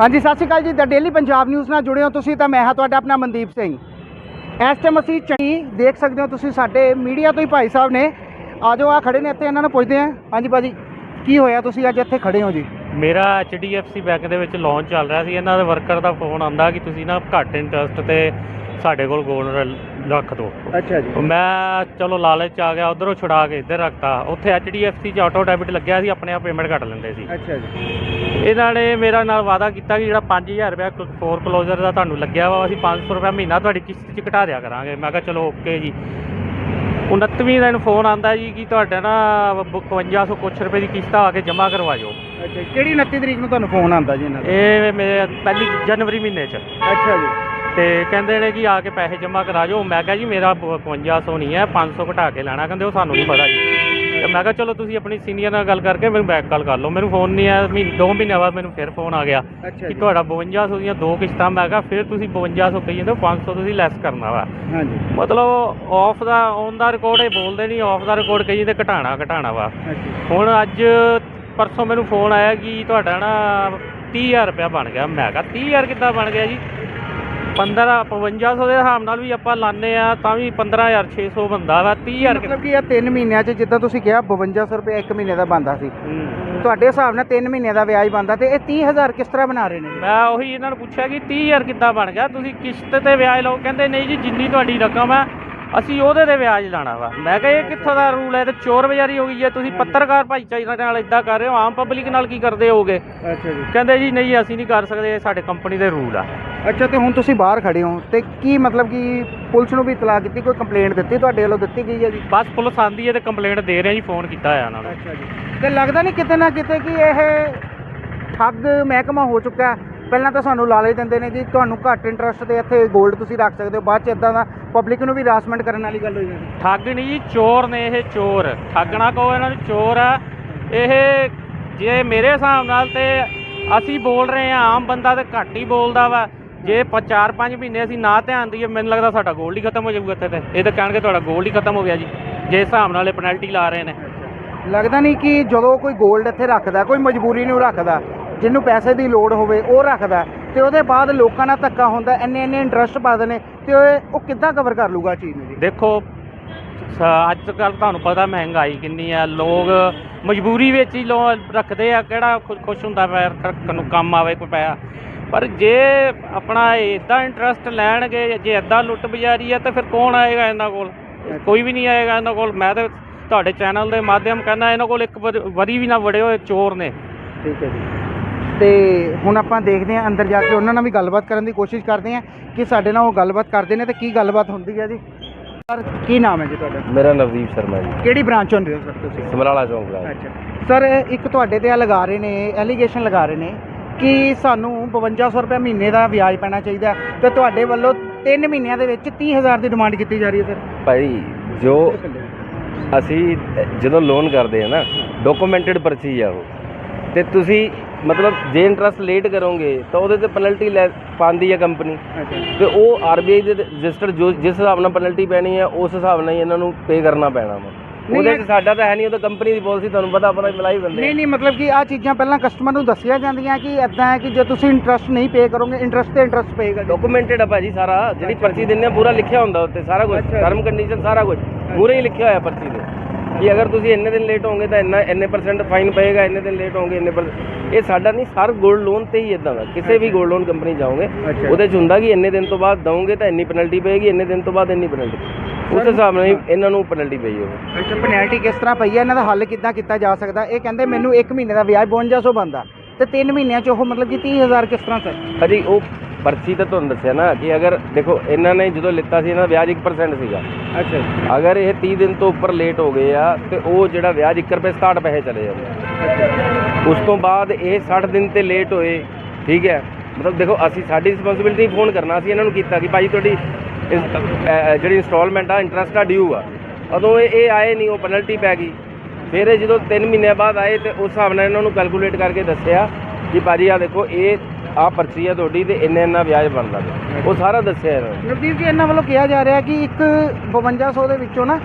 ਹਾਂਜੀ ਸਤਿ ਸ਼੍ਰੀ ਅਕਾਲ ਜੀ। ਦ ਡੇਲੀ ਪੰਜਾਬ ਨਿਊਜ਼ ਨਾਲ ਜੁੜੇ ਹੋ ਤੁਸੀਂ ਤਾਂ ਮੈਂ ਹਾਂ ਤੁਹਾਡਾ ਆਪਣਾ ਮਨਦੀਪ ਸਿੰਘ। ਇਸ ਟਾਈਮ ਅਸੀਂ ਚੰਗੀ ਦੇਖ ਸਕਦੇ ਹੋ ਤੁਸੀਂ ਸਾਡੇ ਮੀਡੀਆ ਤੋਂ ਹੀ ਭਾਈ ਸਾਹਿਬ ਨੇ। ਆਜੋ ਆ ਖੜੇ ਨੇ ਇੱਥੇ ਇਹਨਾਂ ਨੂੰ ਪੁੱਛਦੇ ਹਾਂ। ਹਾਂਜੀ ਭਾਜੀ ਕੀ ਹੋਇਆ ਤੁਸੀਂ ਅੱਜ ਇੱਥੇ ਖੜੇ ਹੋ ਜੀ? ਮੇਰਾ HDFC ਬੈਂਕ ਦੇ ਵਿੱਚ ਲੋਨ ਚੱਲ ਰਿਹਾ ਸੀ। ਇਹਨਾਂ ਦੇ ਵਰਕਰ ਦਾ ਫੋਨ ਆਂਦਾ ਕਿ ਤੁਸੀਂ ਨਾ ਘੱਟ ਇੰਟਰਸਟ ਤੇ ਸਾਡੇ ਕੋਲ ਗੋਲਡ ਰੱਖ ਦਿਓ। ਅੱਛਾ ਜੀ। ਮੈਂ ਚਲੋ ਲਾਲਚ ਆ ਗਿਆ ਉਧਰੋਂ ਛੁਡਾ ਕੇ ਇੱਧਰ ਰੱਖਤਾ। ਉੱਥੇ HDFC 'ਚ ਆਟੋ ਡੈਬਿਟ ਲੱਗਿਆ ਸੀ ਆਪਣੇ ਆਪ ਪੇਮੈਂਟ ਕੱਟ ਲੈਂਦੇ ਸੀ। ਅੱਛਾ ਜੀ। ਇਹਨਾਂ ਨੇ ਮੇਰਾ ਨਾਲ ਵਾਅਦਾ ਕੀਤਾ ਕਿ ਜਿਹੜਾ 5000 ਰੁਪਇਆ ਫੋਰ ਕਲੋਜ਼ਰ ਦਾ ਤੁਹਾਨੂੰ ਲੱਗਿਆ ਵਾ ਅਸੀਂ 500 ਰੁਪਇਆ ਮਹੀਨਾ ਤੁਹਾਡੀ ਕਿਸ਼ਤ 'ਚ ਘਟਾ ਦਿਆ ਕਰਾਂਗੇ। ਮੈਂ ਕਿਹਾ ਚਲੋ ਓਕੇ ਜੀ। 29ਵੀਂ ਦਿਨ ਫੋਨ ਆਂਦਾ ਜੀ ਕਿ ਤੁਹਾਡਾ ਨਾ 5200 ਕੁਛ ਰੁਪਏ ਦੀ ਕਿਸ਼ਤ ਆ ਕੇ ਜਮ੍ਹਾਂ ਕਰਵਾ ਜਾਓ ਅੱਛਾ ਕਿਹੜੀ 29 ਤਰੀਕ ਨੂੰ ਤੁਹਾਨੂੰ ਫੋਨ ਆਂਦਾ ਜੀ ਇਹਨਾਂ ਦਾ? ਇਹ ਮੇਰੇ ਪਹਿਲੀ ਜਨਵਰੀ ਮਹੀਨੇ 'ਚ। ਅੱਛਾ ਜੀ। ਤੇ ਕਹਿੰਦੇ ਨੇ ਕਿ ਆ ਕੇ ਪੈਸੇ ਜਮ੍ਹਾਂ ਕਰਾ ਜਾਓ ਮੈਂ ਕਿਹਾ ਜੀ ਮੇਰਾ 5200 ਨਹੀਂ ਹੈ 500 ਘਟਾ ਕੇ ਲੈਣਾ। ਕਹਿੰਦੇ ਉਹ ਸਾਨੂੰ ਨਹੀਂ ਪਤਾ ਜੀ। ਤੇ ਮੈਂ ਕਿਹਾ ਚਲੋ ਤੁਸੀਂ ਆਪਣੀ ਸੀਨੀਅਰ ਨਾਲ ਗੱਲ ਕਰਕੇ ਮੈਨੂੰ ਬੈਕ ਕਾਲ ਕਰ ਲਓ। ਮੈਨੂੰ ਫੋਨ ਨਹੀਂ ਆਇਆ ਮਹੀਨੇ ਦੋ ਮਹੀਨਿਆਂ ਬਾਅਦ ਮੈਨੂੰ ਫਿਰ ਫੋਨ ਆ ਗਿਆ ਕਿ ਤੁਹਾਡਾ 5200 ਦੀਆਂ ਦੋ ਕਿਸ਼ਤਾਂ ਮੈਂ ਕਿਹਾ ਫਿਰ ਤੁਸੀਂ 5200 ਕਹੀ ਜਾਂਦੇ ਹੋ 500 ਤੁਸੀਂ ਲੈਸ ਕਰਨਾ ਵਾ। ਹਾਂਜੀ। ਮਤਲਬ off the on the record ਇਹ ਬੋਲਦੇ ਨਹੀਂ ਆਫ ਦਾ ਰਿਕਾਰਡ ਕਹੀ ਜਾਂਦੇ ਘਟਾਣਾ ਘਟਾਣਾ ਵਾ। ਹੁਣ ਅੱਜ ਪਰਸੋਂ ਮੈਨੂੰ ਫੋਨ ਆਇਆ ਕਿ ਤੁਹਾਡਾ ਨਾ 30000 ਰੁਪਇਆ ਬਣ ਗਿਆ। ਮੈਂ ਕਿਹਾ 30000 ਕਿੱਦਾਂ ਬਣ ਗਿਆ ਜੀ? 15 5500 ਦੇ ਹਿਸਾਬ ਨਾਲ ਵੀ ਆਪਾਂ ਲਾਣੇ ਆ ਤਾਂ ਵੀ 15600 ਬੰਦਾ ਵਾ 30000 ਮਤਲਬ ਕਿ ਇਹ 3 ਮਹੀਨਿਆਂ 'ਚ ਜਿੱਦਾਂ ਤੁਸੀਂ ਕਿਹਾ 5200 ਰੁਪਏ ਇੱਕ ਮਹੀਨੇ ਦਾ ਬੰਦਾ ਸੀ। ਤੁਹਾਡੇ ਹਿਸਾਬ ਨਾਲ 3 ਮਹੀਨੇ ਦਾ ਵਿਆਜ ਬੰਦਾ ਤੇ ਇਹ 30000 ਕਿਸ ਤਰ੍ਹਾਂ ਬਣਾ ਰਹੇ ਨੇ? ਮੈਂ ਉਹੀ ਇਹਨਾਂ ਨੂੰ ਪੁੱਛਿਆ ਕਿ 30000 ਕਿੱਦਾਂ ਬਣ ਗਿਆ? ਤੁਸੀਂ ਕਿਸ਼ਤ ਤੇ ਵਿਆਜ ਲਓ ਕਹਿੰਦੇ ਨਹੀਂ ਜੀ ਜਿੰਨੀ ਤੁਹਾਡੀ ਰਕਮ ਹੈ ਅਸੀਂ ਉਹਦੇ ਤੇ ਵਿਆਜ ਲਾਣਾ ਵਾ। ਮੈਂ ਕਿਹਾ ਇਹ ਕਿੱਥੋਂ ਦਾ ਰੂਲ ਹੈ? ਤੇ ਚੋਰ ਬਜ਼ਾਰੀ ਹੋ ਗਈ ਹੈ। ਤੁਸੀਂ ਪੱਤਰਕਾਰ ਭਾਈਚਾਰੇ ਨਾਲ ਇਦਾਂ ਕਰ ਰਹੇ ਹੋ ਆਮ ਪਬਲਿਕ ਨਾਲ ਕੀ ਕਰਦੇ ਹੋਗੇ ਅੱਛਾ ਜੀ। ਕਹਿੰਦੇ ਜੀ ਨਹੀਂ ਅਸੀਂ ਨਹੀਂ ਕਰ ਸਕਦੇ। ਇਹ ਸਾਡੇ ਕੰਪਨੀ ਦੇ ਰੂਲ ਆ। ਅੱਛਾ ਤੇ ਹੁਣ ਤੁਸੀਂ ਬਾਹਰ ਖੜੇ ਹੋ ਤੇ ਕੀ ਮਤਲਬ ਕਿ ਪੁਲਿਸ ਨੂੰ ਵੀ ਇਤਲਾਹ ਕੀਤੀ ਕੋਈ ਕੰਪਲੇਂਟ ਦਿੱਤੀ ਤੁਹਾਡੇ ਵੱਲੋਂ? ਦਿੱਤੀ ਗਈ ਹੈ ਜੀ? ਬਸ ਪੁਲਿਸ ਆਂਦੀ ਹੈ ਤੇ ਕੰਪਲੇਂਟ ਦੇ ਰਹੇ ਜੀ ਫੋਨ ਕੀਤਾ ਹੋਇਆ ਉਹਨਾਂ ਨੂੰ। ਅੱਛਾ ਜੀ। ਤੇ ਲੱਗਦਾ ਨਹੀਂ ਕਿਤੇ ਨਾ ਕਿਤੇ ਕਿ ਇਹ ਠੱਗ ਮਹਿਕਮਾ ਹੋ ਚੁੱਕਾ ਹੈ। ਪਹਿਲਾਂ ਤਾਂ ਸਾਨੂੰ ਲਾਲਚ ਦਿੰਦੇ ਨੇ ਜੀ ਤੁਹਾਨੂੰ ਘੱਟ ਇੰਟਰਸਟ ਤੇ ਇੱਥੇ 골ਡ ਤੁਸੀਂ ਰੱਖ ਸਕਦੇ ਹੋ ਬਾਅਦ ਚ ਇਦਾਂ ਦਾ ਪਬਲਿਕ ਨੂੰ ਵੀ ਹਰਾਸਮੈਂਟ ਕਰਨ ਵਾਲੀ ਗੱਲ ਹੋ ਜਾਂਦੀ ਠੱਗ ਨਹੀਂ ਜੀ ਚੋਰ ਨੇ ਇਹ ਚੋਰ। ਠੱਗਣਾ ਕਹੋ ਇਹਨਾਂ ਨੂੰ ਚੋਰ ਆ। ਇਹ ਜੇ ਮੇਰੇ ਹਿਸਾਬ ਨਾਲ ਤੇ ਅਸੀਂ ਬੋਲ ਰਹੇ ਆ ਆਮ ਬੰਦਾ ਤੇ ਘੱਟ ਹੀ ਬੋਲਦਾ ਵਾ। ਜੇ 4-5 ਮਹੀਨੇ ਅਸੀਂ ਨਾ ਧਿਆਨ ਦਈਏ ਮੈਨੂੰ ਲੱਗਦਾ ਸਾਡਾ ਗੋਲਡ ਹੀ ਖਤਮ ਹੋ ਜਾਊਗਾ ਇੱਥੇ ਤੇ। ਇਹ ਤਾਂ ਕਹਿਣਗੇ ਤੁਹਾਡਾ ਗੋਲਡ ਹੀ ਖਤਮ ਹੋ ਗਿਆ ਜੀ। ਜੇ ਹਿਸਾਬ ਨਾਲ ਇਹ ਪੈਨਲਟੀ ਲਾ ਰਹੇ ਨੇ। ਲੱਗਦਾ ਨਹੀਂ ਕਿ ਜਦੋਂ ਕੋਈ 골ਡ ਇੱਥੇ ਰੱਖਦਾ ਕੋਈ ਮਜਬੂਰੀ ਨੂੰ ਰੱਖਦਾ ਜਿਹਨੂੰ ਪੈਸੇ ਦੀ ਲੋੜ ਹੋਵੇ ਉਹ ਰੱਖਦਾ ਤੇ ਉਹਦੇ ਬਾਅਦ ਲੋਕਾਂ ਨਾਲ ਧੱਕਾ ਹੁੰਦਾ ਇੰਨੇ ਇੰਨੇ ਇੰਟਰਸਟ ਪਾ ਨੇ ਤੇ ਉਹ- ਉਹ ਕਿੱਦਾਂ ਕਵਰ ਕਰ ਲੂਗਾ ਚੀਜ਼ ਨੂੰ ਜੀ? ਦੇਖੋ ਸ- ਅੱਜ ਕੱਲ ਤੁਹਾਨੂੰ ਪਤਾ ਮਹਿੰਗਾਈ ਕਿੰਨੀ ਆ ਲੋਕ ਮਜਬੂਰੀ ਵਿੱਚ ਹੀ ਲੋ ਰੱਖਦੇ ਆ ਕਿਹੜਾ ਖੁ- ਖੁਸ਼ ਹੁੰਦਾ ਪਿਆ ਰੱਖਣ ਨੂੰ ਕੰਮ ਆਵੇ ਕੋਈ ਪਿਆ ਪਰ ਜੇ ਆਪਣਾ ਇਦਾਂ ਇੰਟਰਸਟ ਲੈਣਗੇ ਜੇ ਇਦਾਂ ਲੁੱਟ ਬਜ਼ਾਰੀ ਆ ਤਾਂ ਫਿਰ ਕੌਣ ਆਏਗਾ ਇਹਨਾਂ ਕੋਲ? ਕੋਈ ਵੀ ਨਹੀਂ ਆਏਗਾ ਇਹਨਾਂ ਕੋਲ। ਮੈਂ ਤਾਂ ਤੁਹਾਡੇ ਚੈਨਲ ਦੇ ਮਾਧਿਅਮ ਕਹਿੰਦਾ ਇਹਨਾਂ ਕੋਲ ਇੱਕ ਵਾਰ- ਵਾਰੀ ਵੀ ਨਾ ਵੜੇ ਹੋਏ ਚੋਰ ਨੇ। ਠੀਕ ਹੈ ਜੀ। ਤੇ ਹੁਣ ਆਪਾਂ ਦੇਖਦੇ ਹਾਂ ਅੰਦਰ ਜਾ ਕੇ ਉਹਨਾਂ ਨਾਲ ਵੀ ਗੱਲਬਾਤ ਕਰਨ ਦੀ ਕੋਸ਼ਿਸ਼ ਕਰਦੇ ਹਾਂ ਕਿ ਸਾਡੇ ਨਾਲ ਉਹ ਗੱਲਬਾਤ ਕਰਦੇ ਨੇ ਤੇ ਕੀ ਗੱਲਬਾਤ ਹੁੰਦੀ ਹੈ ਜੀ। ਸਰ ਕੀ ਨਾਮ ਹੈ ਜੀ ਤੁਹਾਡਾ? ਮੇਰਾ ਨਵਦੀਪ ਸ਼ਰਮਾ ਜੀ। ਕਿਹੜੀ ਬ੍ਰਾਂਚ ਹੁੰਦੇ ਹੋ ਸਰ ਤੁਸੀਂ? ਸਮਰਾਲਾ ਚੌਂਕ ਦਾ ਅੱਛਾ। ਸਰ ਇੱਕ ਤੁਹਾਡੇ ਤੇ ਆ ਲਗਾ ਰਹੇ ਨੇ ਐਲੀਗੇਸ਼ਨ ਲਗਾ ਰਹੇ ਨੇ ਕਿ ਸਾਨੂੰ 5200 ਰੁਪਏ ਮਹੀਨੇ ਦਾ ਵਿਆਜ ਪੈਣਾ ਚਾਹੀਦਾ ਤੇ ਤੁਹਾਡੇ ਵੱਲੋਂ 3 ਮਹੀਨਿਆਂ ਦੇ ਵਿੱਚ 30000 ਦੀ ਡਿਮਾਂਡ ਕੀਤੀ ਜਾ ਰਹੀ ਹੈ ਭਾਈ ਜੋ ਸਰ ਅਸੀਂ ਜਦੋਂ ਲੋਨ ਕਰਦੇ ਆ ਨਾ ਡਾਕੂਮੈਂਟਡ ਪਰਚੀ ਆ ਉਹ। ਤੇ ਤੁਸੀਂ ਮਤਲਬ ਜੇ ਇੰਟਰਸਟ ਲੇਟ ਕਰੋਗੇ ਤਾਂ ਉਹਦੇ ਤੇ ਪੈਨਲਟੀ ਲੈ ਪਾਉਂਦੀ ਹੈ ਕੰਪਨੀ ਤੇ ਉਹ ਆਰਬੀਆਈ ਦੇ ਰਜਿਸਟਰ ਜੋ ਜਿਸ ਹਿਸਾਬ ਨਾਲ ਪੈਨਲਟੀ ਪੈਣੀ ਹੈ ਉਸ ਹਿਸਾਬ ਨਾਲ ਹੀ ਇਹਨਾਂ ਨੂੰ ਪੇ ਕਰਨਾ ਪੈਣਾ ਵਾ। ਉਹਦੇ ਚ ਸਾਡਾ ਤਾਂ ਹੈ ਨਹੀਂ ਉਹ ਤਾਂ ਕੰਪਨੀ ਦੀ ਪਾਲਿਸੀ ਤੁਹਾਨੂੰ ਪਤਾ ਆਪਣਾ ਬੁਲਾਈ ਬੰਦੇ ਨਹੀਂ ਨਹੀਂ ਮਤਲਬ ਕਿ ਆ ਚੀਜ਼ਾਂ ਪਹਿਲਾਂ ਕਸਟਮਰ ਨੂੰ ਦੱਸੀਆਂ ਜਾਂਦੀਆਂ ਕਿ ਇਦਾਂ ਹੈ ਕਿ ਜੇ ਤੁਸੀਂ ਇੰਟਰਸਟ ਨਹੀਂ ਪੇ ਕਰੋਗੇ ਇੰਟਰਸਟ ਤੇ ਇੰਟਰਸਟ ਪਏਗਾ ਜੀ ਡਾਕੂਮੈਂਟਡ ਆ ਭਾਜੀ ਸਾਰਾ ਜਿਹੜੀ ਪਰਚੀ ਦਿੰਦੇ ਆ ਪੂਰਾ ਲਿਖਿਆ ਹੁੰਦਾ ਉੱਤੇ ਸਾਰਾ ਕੁਝ। ਟਰਮ ਕੰਡੀਸ਼ਨ ਸਾਰਾ ਕੁਝ ਪੂਰਾ ਹੀ ਲਿਖਿਆ ਹੋਇਆ ਪਰਚੀ ਤੇ ਕਿ ਅਗਰ ਤੁਸੀਂ ਇੰਨੇ ਦਿਨ ਲੇਟ ਹੋਗੇ ਤਾਂ ਇੰਨਾ ਇੰਨੇ ਪਰਸੈਂਟ ਫਾਈਨ ਪਏਗਾ ਇੰਨੇ ਦਿਨ ਲੇਟ ਹੋਗੇ ਇੰਨੇ ਪਰ ਇਹ ਸਾਡਾ ਨਹੀਂ ਸਰ 골ਡ ਲੋਨ ਤੇ ਹੀ ਇਦਾਂ ਦਾ। ਕਿਸੇ ਵੀ 골ਡ ਲੋਨ ਕੰਪਨੀ ਜਾਓਗੇ। ਉਹਦੇ ਚ ਹੁੰਦਾ ਕਿ ਇੰਨੇ ਦਿਨ ਤੋਂ ਬਾਅਦ ਦਵੋਗੇ ਤਾਂ ਇੰਨੀ ਪੈਨਲਟੀ ਪਏਗੀ ਇੰਨੇ ਦਿਨ ਤੋਂ ਬਾਅਦ ਇੰਨੀ ਪੈਨਲਟੀ ਉਸ ਹਿਸਾਬ ਨਾਲ ਇਹਨਾਂ ਨੂੰ ਪੈਨਲਟੀ ਪਈ ਹੋਵੇ। ਅੱਛਾ ਪੈਨਲਟੀ ਕਿਸ ਤਰ੍ਹਾਂ ਪਈ ਹੈ ਇਹਨਾਂ ਦਾ ਹੱਲ ਕਿੱਦਾਂ ਕੀਤਾ ਜਾ ਸਕਦਾ? ਇਹ ਕਹਿੰਦੇ ਮੈਨੂੰ 1 ਮਹੀਨੇ ਦਾ ਵਿਆਜ 5200 ਬੰਦਾ ਤੇ 3 ਮਹੀਨਿਆਂ ਚ ਉਹ ਮਤਲਬ ਕਿ 30000 ਕਿਸ ਤਰ੍ਹਾਂ ਸਰ? ਅਜੀ ਉਹ ਪਰਚੀ ਤਾਂ ਤੁਹਾਨੂੰ ਦੱਸਿਆ ਨਾ ਕਿ ਅਗਰ ਦੇਖੋ ਇਹਨਾਂ ਨੇ ਜਦੋਂ ਲਿੱਤਾ ਸੀ ਇਹਨਾਂ ਦਾ ਵਿਆਜ 1% ਸੀਗਾ। ਅੱਛਾ ਅਗਰ ਇਹ 30 ਦਿਨ ਤੋਂ ਉੱਪਰ ਲੇਟ ਹੋ ਗਏ ਆ ਤੇ ਉਹ ਜਿਹੜਾ ਵਿਆਜ 1 ਰੁਪਏ 67 ਪੈਸੇ ਚਲੇ ਜਾਂਦੇ ਉਸ ਤੋਂ ਬਾਅਦ ਇਹ 60 ਦਿਨ ਤੇ ਲੇਟ ਹੋਏ ਠੀਕ ਹੈ। ਮਤਲਬ ਦੇਖੋ ਅਸੀਂ ਸਾਡੀ ਰਿਸਪੌਂਸਿਬਿਲਟੀ ਫੋਨ ਕਰਨਾ ਸੀ ਇਹਨਾਂ ਨੂੰ ਕੀਤਾ ਕਿ ਭਾਈ ਤੁਹਾਡੀ ਜਿਹੜੀ ਇਨਸਟਾਲਮੈਂਟ ਆ ਇੰਟਰਸਟ ਆ ਡਿਊ ਆ। ਉਦੋਂ ਇਹ ਆਏ ਨਹੀਂ ਉਹ ਪੈਨਲਟੀ ਪੈ ਗਈ। ਫਿਰ ਇਹ ਜਦੋਂ 3 ਮਹੀਨਿਆਂ ਬਾਅਦ ਆਏ ਤੇ ਉਸ ਹਿਸਾਬ ਨਾਲ ਇਹਨਾਂ ਨੂੰ ਕੈਲਕੂਲੇਟ ਕਰਕੇ ਦੱਸਿਆ ਕਿ ਭਾਜੀ ਆ ਦੇਖੋ ਇਹ ਆ ਪਰਚੀ ਆ ਤੁਹਾਡੀ ਤੇ ਇੰਨੇ ਇੰਨਾ ਵਿਆਜ ਬਣਦਾ ਪਿਆ। ਉਹ ਸਾਰਾ ਦੱਸਿਆ ਇਹਨਾਂ ਨੇ। ਨਵਦੀਪ ਜੀ ਇਹਨਾਂ ਵੱਲੋਂ ਕਿਹਾ ਜਾ ਰਿਹਾ ਕਿ ਇੱਕ 5200 ਦੇ ਵਿੱਚੋਂ ਨਾ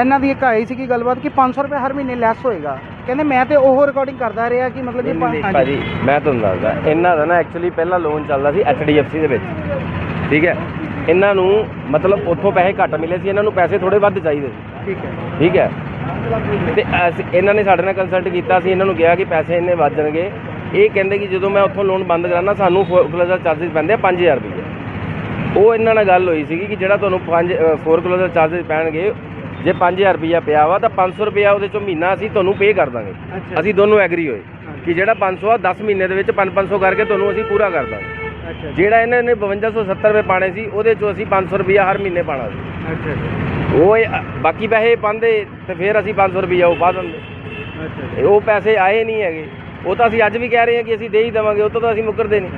ਇਹਨਾਂ ਦੀ ਇੱਕ ਆਈ ਸੀ ਕਿ ਗੱਲਬਾਤ ਕਿ 500 ਰੁਪਏ ਹਰ ਮਹੀਨੇ ਲੈਸ ਹੋਏਗਾ। ਕਹਿੰਦੇ ਮੈਂ ਤੇ ਉਹ ਰਿਕਾਰਡਿੰਗ ਕਰਦਾ ਰਿਹਾ ਕਿ ਮਤਲਬ ਕਿ ਨਹੀਂ। ਭਾਜੀ ਮੈਂ ਤੁਹਾਨੂੰ ਦੱਸਦਾ ਇਹਨਾਂ ਦਾ ਨਾ ਐਕਚੁਅਲੀ ਪਹਿਲਾਂ ਲੋਨ ਚੱਲਦਾ ਸੀ HDFC ਦੇ ਵਿੱਚ। ਠੀਕ ਹੈ? ਇਹਨਾਂ ਨੂੰ ਮਤਲਬ ਉੱਥੋਂ ਪੈਸੇ ਘੱਟ ਮਿਲੇ ਸੀ ਇਹਨਾਂ ਨੂੰ ਪੈਸੇ ਥੋੜੇ ਵੱਧ ਚਾਹੀਦੇ ਸੀ। ਠੀਕ ਹੈ। ਠੀਕ ਹੈ? ਤੇ ਅਸੀਂ ਇਹਨਾਂ ਨੇ ਸਾਡੇ ਨਾਲ ਕੰਸਲਟ ਕੀਤਾ ਸੀ ਇਹਨਾਂ ਨੂੰ ਕਿਹਾ ਕਿ ਪੈਸੇ ਇੰਨੇ ਵੱਧ ਜਾਣਗੇ। ਇਹ ਕਹਿੰਦੇ ਕਿ ਜਦੋਂ ਮੈਂ ਉੱਥੋਂ ਲੋਨ ਬੰਦ ਕਰਾਣਾ ਸਾਨੂੰ ਫੋਰਕਲੋਜ਼ਰ ਚਾਰजेस ਪੈਂਦੇ ਆ 5000 ਰੁਪਏ। ਉਹ ਇਹਨਾਂ ਨਾਲ ਗੱਲ ਹੋਈ ਸੀਗੀ ਕਿ ਜਿਹੜਾ ਤੁਹਾਨੂੰ 5 ਫੋਰਕਲੋਜ਼ਰ ਚਾਰजेस ਪੈਣਗੇ ਜੇ 5000 ਰੁਪਿਆ ਪਿਆ ਵਾ ਤਾਂ 500 ਰੁਪਿਆ ਉਹਦੇ ਚੋਂ ਮਹੀਨਾ ਅਸੀਂ ਤੁਹਾਨੂੰ ਪੇ ਕਰ ਦਾਂਗੇ। ਅਸੀਂ ਦੋਨੋਂ ਐਗਰੀ ਹੋਏ ਕਿ ਜਿਹੜਾ 500 ਆ 10 ਮਹੀਨੇ ਦੇ ਵਿੱਚ 5-500 ਕਰਕੇ ਤੁਹਾਨੂੰ ਅਸੀਂ ਪੂਰਾ ਕਰ ਦਾਂਗੇ। ਜਿਹੜਾ ਇਹਨਾਂ ਨੇ 5270 ਰੁਪਏ ਪਾਣੇ ਸੀ ਉਹਦੇ ਚੋਂ ਅਸੀਂ 500 ਰੁਪਿਆ ਹਰ ਮਹੀਨੇ ਪਾਣਾ ਸੀ। ਉਹ ਬਾਕੀ ਪੈਸੇ ਪਾਉਂਦੇ ਤੇ ਫਿਰ ਅਸੀਂ 500 ਰੁਪਿਆ ਉਹ ਪਾ ਦਿੰਦੇ। ਉਹ ਪੈਸੇ ਆਏ ਨਹੀਂ ਹੈਗੇ। ਉਹ ਤਾਂ ਅਸੀਂ ਅੱਜ ਵੀ ਕਹਿ ਰਹੇ ਹਾਂ ਕਿ ਅਸੀਂ ਦੇ ਹੀ ਦੇਵਾਂਗੇ ਉਹ ਤੋਂ ਤਾਂ ਅਸੀਂ ਮੁੱਕਰਦੇ ਨਹੀਂ।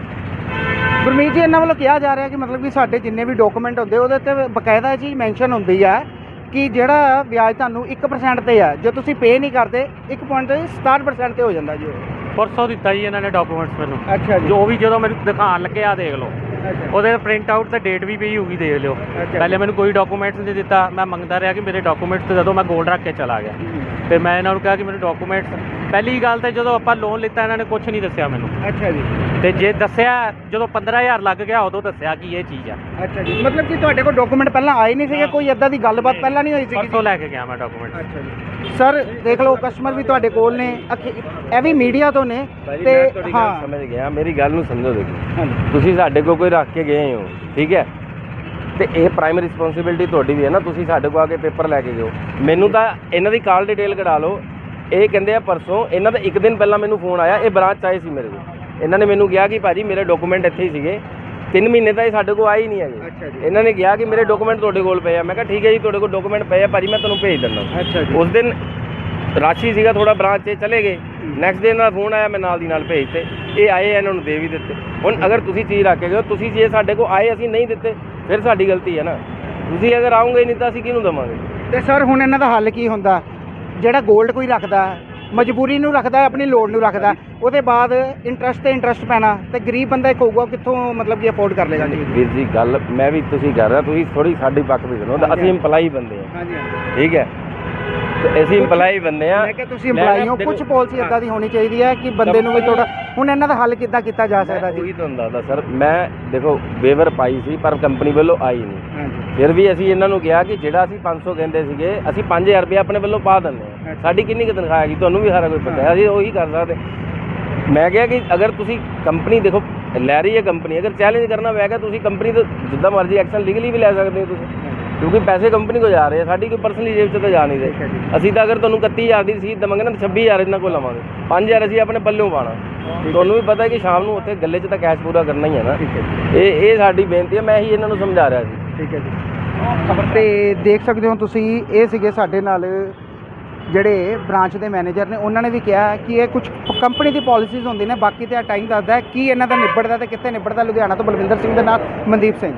ਗੁਰਮੀਤ ਜੀ ਇਹਨਾਂ ਵੱਲੋਂ ਕਿਹਾ ਜਾ ਰਿਹਾ ਕਿ ਮਤਲਬ ਕਿ ਸਾਡੇ ਜਿੰਨੇ ਵੀ ਡਾਕੂਮੈਂਟ ਹੁੰਦੇ ਉਹਦੇ ਤੇ ਬਕਾਇਦਾ ਇਹ ਚੀਜ਼ ਮੈਂਸ਼ਨ ਹੁੰਦੀ ਹੈ ਕਿ ਜਿਹੜਾ ਵਿਆਜ ਤੁਹਾਨੂੰ 1% ਤੇ ਆ ਜੇ ਤੁਸੀਂ ਪੇ ਨਹੀਂ ਕਰਦੇ 1.67% ਤੇ ਹੋ ਜਾਂਦਾ ਜੀ ਉਹ। ਪਰਸੋਂ ਦਿੱਤਾ ਜੀ ਇਹਨਾਂ ਨੇ ਡਾਕੂਮੈਂਟਸ ਮੈਨੂੰ। ਅੱਛਾ ਜੀ। ਜੋ ਵੀ ਜਦੋਂ ਮੈਨੂੰ ਦਿਖਾਉਣ ਲੱਗੇ ਆ ਦੇਖ ਲਓ। ਅੱਛਾ। ਉਹਦੇ ਪ੍ਰਿੰਟ ਆਊਟ ਤੇ ਡੇਟ ਵੀ ਪਈ ਹੋਊਗੀ ਦੇਖ ਲਿਓ। ਅੱਛਾ। ਪਹਿਲੇ ਮੈਨੂੰ ਕੋਈ ਡਾਕੂਮੈਂਟਸ ਨਹੀਂ ਦਿੱਤਾ। ਮੈਂ ਮੰਗਦਾ ਰਿਹਾ ਕਿ ਮੇਰੇ ਡਾਕੂਮੈਂਟਸ ਤੇ ਜਦੋਂ ਮੈਂ ਗੋਲਡ ਰੱਖ ਕੇ ਚਲਾ ਗਿਆ। ਤੇ ਮੈਂ ਇਹਨਾਂ ਨੂੰ ਕਿਹਾ ਕਿ ਮੈਨੂੰ ਡਾਕੂਮੈਂਟਸ ਪਹਿਲੀ ਗੱਲ ਤੇ ਜਦੋਂ ਆਪਾਂ ਲੋਨ ਲਿੱਤਾ ਇਹਨਾਂ ਨੇ ਕੁਝ ਨਹੀਂ ਦੱਸਿਆ ਮੈਨੂੰ। ਅੱਛਾ ਜੀ। ਤੇ ਜੇ ਦੱਸਿਆ ਜਦੋਂ 15000 ਲੱਗ ਗਿਆ ਉਦੋਂ ਦੱਸਿਆ ਕਿ ਇਹ ਚੀਜ਼ ਆ। ਅੱਛਾ ਜੀ। ਮਤਲਬ ਕਿ ਤੁਹਾਡੇ ਕੋਲ ਡਾਕੂਮੈਂਟ ਪਹਿਲਾਂ ਆਏ ਨਹੀਂ ਸੀਗੇ? ਕੋਈ ਇਦਾਂ ਦੀ ਗੱਲਬਾਤ ਪਹਿਲਾਂ ਨਹੀਂ ਹੋਈ ਸੀਗੀ ਪਰਸੋਂ ਲੈ ਕੇ ਗਿਆ ਮੈਂ ਡਾਕੂਮੈਂਟ ਅੱਛਾ ਜੀ। ਸਰ ਦੇਖ ਲਓ ਕਸਟਮਰ ਵੀ ਤੁਹਾਡੇ ਕੋਲ ਨੇ। ਅਖੀ- ਇਹ ਵੀ ਮੀਡੀਆ ਤੋਂ ਨੇ। ਭਾਜੀ ਤੇ ਮੈਂ ਤੁਹਾਡੀ ਗੱਲ ਹਾਂ। ਸਮਝ ਗਿਆ। ਮੇਰੀ ਗੱਲ ਨੂੰ ਸਮਝੋ ਦੇਖੋ। ਹਾਂਜੀ ਤੁਸੀਂ ਸਾਡੇ ਕੋਲ ਕੋਈ ਰੱਖ ਕੇ ਗਏ ਹੋ ਠੀਕ ਹੈ? ਤੇ ਇਹ ਪ੍ਰਾਇਮਰੀ ਰਿਸਪੌਂਸਿਬਿਲਟੀ ਤੁਹਾਡੀ ਵੀ ਹੈ ਨਾ। ਤੁਸੀਂ ਸਾਡੇ ਕੋਲ ਆ ਕੇ ਪੇਪਰ ਲੈ ਕੇ ਜਾਓ ਮੈਨੂੰ ਤਾਂ ਇਹਨਾਂ ਦੀ ਕਾਲ ਡਿਟੇਲ ਕਢਾ ਲਓ। ਇਹ ਕਹਿੰਦੇ ਆ ਪਰਸੋਂ ਇਹਨਾਂ ਦਾ ਇੱਕ ਦਿਨ ਪਹਿਲਾਂ ਮੈਨੂੰ ਫੋਨ ਆਇਆ ਇਹ ਬ੍ਰਾਂਚ ਆਏ ਸੀ ਮੇਰੇ ਕੋਲ। ਇਹਨਾਂ ਨੇ ਮੈਨੂੰ ਕਿਹਾ ਕਿ ਭਾਜੀ ਮੇਰੇ ਡਾਕੂਮੈਂਟ ਇੱਥੇ ਹੀ ਸੀਗੇ। ਤਿੰਨ ਮਹੀਨੇ ਤਾਂ ਇਹ ਸਾਡੇ ਕੋਲ ਆਏ ਹੀ ਨਹੀਂ ਹੈਗੇ। ਇਹਨਾਂ ਨੇ ਕਿਹਾ ਕਿ ਮੇਰੇ ਡਾਕੂਮੈਂਟ ਤੁਹਾਡੇ ਕੋਲ ਪਏ ਆ। ਮੈਂ ਕਿਹਾ ਠੀਕ ਹੈ ਜੀ ਤੁਹਾਡੇ ਕੋਲ ਡਾਕੂਮੈਂਟ ਪਏ ਆ ਭਾਜੀ ਮੈਂ ਤੁਹਾਨੂੰ ਭੇਜ ਦਿੰਦਾ ਉਸ ਦਿਨ ਰਾਸ਼ੀ ਸੀਗਾ ਥੋੜਾ ਬ੍ਰਾਂਚ 'ਚ ਚਲੇ ਗਏ। ਨੈਕਸਟ ਡੇ ਦਾ ਫੋਨ ਆਇਆ ਮੈਂ ਨਾਲ ਦੀ ਨਾਲ ਭੇਜਤੇ ਇਹ ਆਏ ਇਹਨਾਂ ਨੂੰ ਦੇ ਵੀ ਦਿੱਤੇ। ਹੁਣ ਅਗਰ ਤੁਸੀਂ ਚੀਜ਼ ਰੱਖ ਕੇ ਗਏ ਤੁਸੀਂ ਜੇ ਸਾਡੇ ਕੋਲ ਆਏ ਅਸੀਂ ਨਹੀਂ ਦਿੱਤੇ ਫਿਰ ਸਾਡੀ ਗਲਤੀ ਹੈ ਨਾ। ਤੁਸੀਂ ਅਗਰ ਆਉਂਗੇ ਨਹੀਂ ਤਾਂ ਅਸੀਂ ਕਿਹਨੂੰ ਦੇਵਾਂਗੇ? ਤੇ ਸਰ ਹੁਣ ਇਹਨਾਂ ਦਾ ਹੱਲ ਕੀ ਹੁੰਦਾ? ਜਿਹੜਾ 골ਡ ਕੋਈ ਰੱਖਦਾ ਮਜਬੂਰੀ ਨੂੰ ਰੱਖਦਾ ਆਪਣੀ ਲੋੜ ਨੂੰ ਰੱਖਦਾ ਉਹਦੇ ਬਾਅਦ ਇੰਟਰਸਟ ਤੇ ਇੰਟਰਸਟ ਪੈਣਾ ਤੇ ਗਰੀਬ ਬੰਦਾ ਇੱਕ ਹੋਊਗਾ ਕਿੱਥੋਂ ਮਤਲਬ ਕਿ ਅਫੋਰਡ ਕਰ ਲੇਗਾ ਜੀ ਵੀਰ ਜੀ ਗੱਲ ਮੈਂ ਵੀ ਤੁਸੀਂ ਕਰ ਰਿਹਾ ਤੁਸੀਂ ਥੋੜੀ ਸਾਡੀ ਪੱਖ ਵੀ ਸੁਣੋ ਅਸੀਂ ਇੰਪਲਾਈ ਬੰਦੇ ਹਾਂ। ਹਾਂਜੀ ਠੀਕ ਹੈ? ਅਸੀਂ ਇੰਪਲਾਈ ਬੰਦੇ ਆ ਮੈਂ ਕਿਹਾ ਤੁਸੀਂ EMPLOYE ਹੋ ਕੁਝ ਪਾਲਿਸੀ ਇਦਾਂ ਦੀ ਹੋਣੀ ਚਾਹੀਦੀ ਹੈ ਕਿ ਬੰਦੇ ਨੂੰ ਵੀ ਥੋੜਾ ਹੁਣ ਇਹਨਾਂ ਦਾ ਹੱਲ ਕਿੱਦਾਂ ਕੀਤਾ ਜਾ ਸਕਦਾ ਜੀ? ਉਹੀ ਤੁਹਾਨੂੰ ਦੱਸਦਾ ਸਰ ਮੈਂ ਦੇਖੋ ਵੇਵਰ ਪਾਈ ਸੀ ਪਰ ਕੰਪਨੀ ਵੱਲੋਂ ਆਈ ਨਹੀਂ। ਫਿਰ ਵੀ ਅਸੀਂ ਇਹਨਾਂ ਨੂੰ ਕਿਹਾ ਕਿ ਜਿਹੜਾ ਅਸੀਂ 500 ਕਹਿੰਦੇ ਸੀਗੇ ਅਸੀਂ 5000 ਰੁਪਏ ਆਪਣੇ ਵੱਲੋਂ ਪਾ ਦਿੰਦੇ। ਸਾਡੀ ਕਿੰਨੀ ਕੁ ਤਨਖਾਹ ਹੈਗੀ? ਤੁਹਾਨੂੰ ਵੀ ਸਾਰਾ ਕੁਝ ਪਤਾ ਹੈ। ਅਸੀਂ ਉਹੀ ਕਰ ਸਕਦੇ। ਮੈਂ ਕਿਹਾ ਕਿ ਅਗਰ ਤੁਸੀਂ ਕੰਪਨੀ ਦੇਖੋ ਲੈ ਰਹੀ ਹੈ ਕੰਪਨੀ ਅਗਰ ਚੈਲੰਜ ਕਰਨਾ ਹੋਵੇਗਾ ਤੁਸੀਂ ਕੰਪਨੀ ਤੋਂ ਜਿੱਦਾਂ ਮਰਜ਼ੀ ਐਕਸ਼ਨ ਲੀਗਲੀ ਵੀ ਲੈ ਸਕਦੇ ਹੋ ਤੁਸੀਂ। ਕਿਉਂਕਿ ਪੈਸੇ ਕੰਪਨੀ ਕੋ ਜਾ ਰਹੇ ਆ ਸਾਡੀ ਕੋਈ ਪਰਸਨਲੀ ਜੇਬ 'ਚ ਤਾਂ ਜਾ ਨਹੀਂ ਰਹੇ। ਅਸੀਂ ਤਾਂ ਅਗਰ ਤੁਹਾਨੂੰ 31000 ਦੀ ਰਸੀਦ ਦੇਵਾਂਗੇ ਨਾ ਤਾਂ 26000 ਇਹਨਾਂ ਕੋਲ ਲਵਾਂਗੇ। 5000 ਅਸੀਂ ਆਪਣੇ ਪੱਲਿਓਂ ਪਾਣਾ ਤੁਹਾਨੂੰ ਵੀ ਪਤਾ ਹੈ ਕਿ ਸ਼ਾਮ ਨੂੰ ਉੱਥੇ ਗੱਲੇ 'ਚ ਤਾਂ ਕੈਸ਼ ਪੂਰਾ ਕਰਨਾ ਹੀ ਹੈ ਨਾ। ਇਹ ਇਹ ਸਾਡੀ ਬੇਨਤੀ ਹੈ ਮੈਂ ਹੀ ਇਹਨਾਂ ਨੂੰ ਸਮਝਾ ਰਿਹਾ ਸੀ। ਠੀਕ ਹੈ ਜੀ। ਤੇ ਦੇਖ ਸਕਦੇ ਹੋ ਤੁਸੀਂ ਇਹ ਸੀਗੇ ਸਾਡੇ ਨਾਲ ਜਿਹੜੇ ਬ੍ਰਾਂਚ ਦੇ ਮੈਨੇਜਰ ਨੇ, ਉਹਨਾਂ ਨੇ ਵੀ ਕਿਹਾ ਕਿ ਇਹ ਕੁਝ ਕੰਪਨੀ ਦੀ ਪਾਲਿਸੀਜ਼ ਹੁੰਦੀ ਨੇ, ਬਾਕੀ ਤੇ ਆ ਟਾਈਮ ਦੱਸਦਾ ਹੈ ਕੀ ਇਹਨਾਂ ਦਾ ਨਿਬੜਦਾ ਤੇ ਕਿੱਥੇ ਨਿਬੜਦਾ, ਲੁਧਿਆਣਾ ਤੋਂ ਬਲਵਿੰਦਰ ਸਿੰਘ ਦੇ ਨਾਲ ਮਨਦੀਪ ਸਿੰਘ।